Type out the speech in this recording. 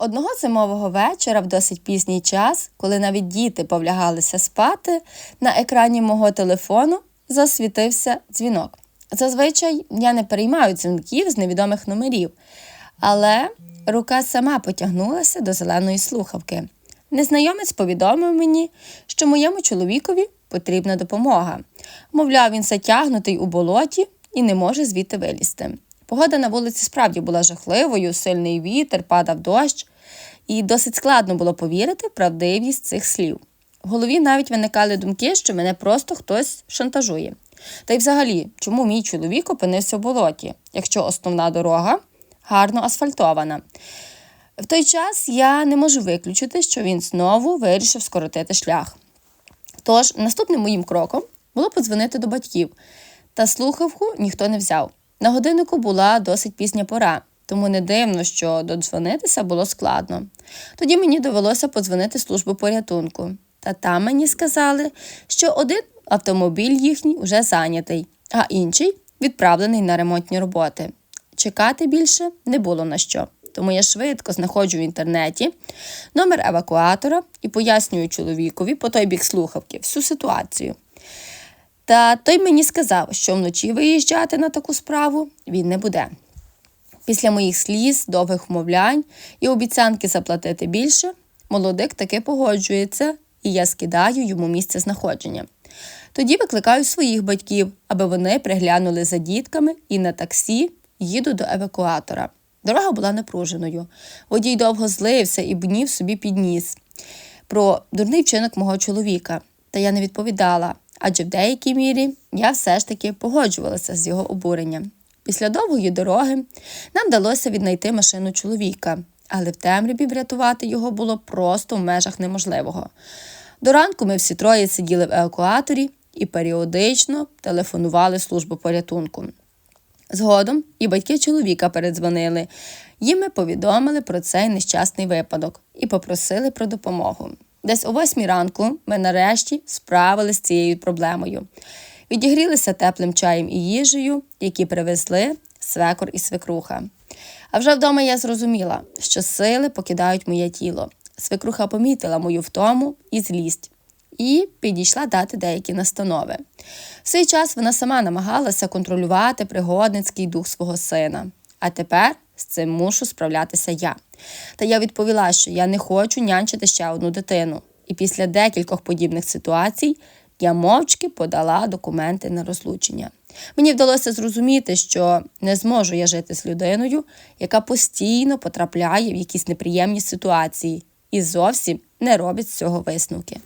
Одного зимового вечора в досить пізній час, коли навіть діти повлягалися спати, на екрані мого телефону засвітився дзвінок. Зазвичай я не переймаю дзвінків з невідомих номерів, але рука сама потягнулася до зеленої слухавки. Незнайомець повідомив мені, що моєму чоловікові потрібна допомога. Мовляв, він затягнутий у болоті і не може звідти вилізти. Погода на вулиці справді була жахливою, сильний вітер, падав дощ, і досить складно було повірити правдивість цих слів. В голові навіть виникали думки, що мене просто хтось шантажує. Та й взагалі, чому мій чоловік опинився в болоті, якщо основна дорога гарно асфальтована. В той час я не можу виключити, що він знову вирішив скоротити шлях. Тож, наступним моїм кроком було подзвонити до батьків, та слухавку ніхто не взяв. На годиннику була досить пізня пора, тому не дивно, що додзвонитися було складно. Тоді мені довелося подзвонити службу порятунку. Та там мені сказали, що один автомобіль їхній уже зайнятий, а інший відправлений на ремонтні роботи. Чекати більше не було на що. Тому я швидко знаходжу в інтернеті номер евакуатора і пояснюю чоловікові по той бік слухавки всю ситуацію. Та той мені сказав, що вночі виїжджати на таку справу він не буде. Після моїх сліз, довгих вмовлянь і обіцянки заплатити більше, молодик таки погоджується, і я скидаю йому місце знаходження. Тоді викликаю своїх батьків, аби вони приглянули за дітками і на таксі їду до евакуатора. Дорога була напруженою. Водій довго злився і бнів собі підніс про дурний вчинок мого чоловіка. Та я не відповідала, адже в деякій мірі я все ж таки погоджувалася з його обуренням. Після довгої дороги нам вдалося віднайти машину чоловіка, але в темряві врятувати його було просто в межах неможливого. До ранку ми всі троє сиділи в евакуаторі і періодично телефонували службу порятунку. Згодом і батьки чоловіка передзвонили. Їм ми повідомили про цей нещасний випадок і попросили про допомогу. Десь о восьмій ранку ми нарешті справилися з цією проблемою. Відігрілися теплим чаєм і їжею, які привезли свекор і свекруха. А вже вдома я зрозуміла, що сили покидають моє тіло. Свекруха помітила мою втому і злість і підійшла дати деякі настанови. В цей час вона сама намагалася контролювати пригодницький дух свого сина. А тепер з цим мушу справлятися я. Та я відповіла, що я не хочу нянчити ще одну дитину. І після декількох подібних ситуацій я мовчки подала документи на розлучення. Мені вдалося зрозуміти, що не зможу я жити з людиною, яка постійно потрапляє в якісь неприємні ситуації і зовсім не робить з цього висновки.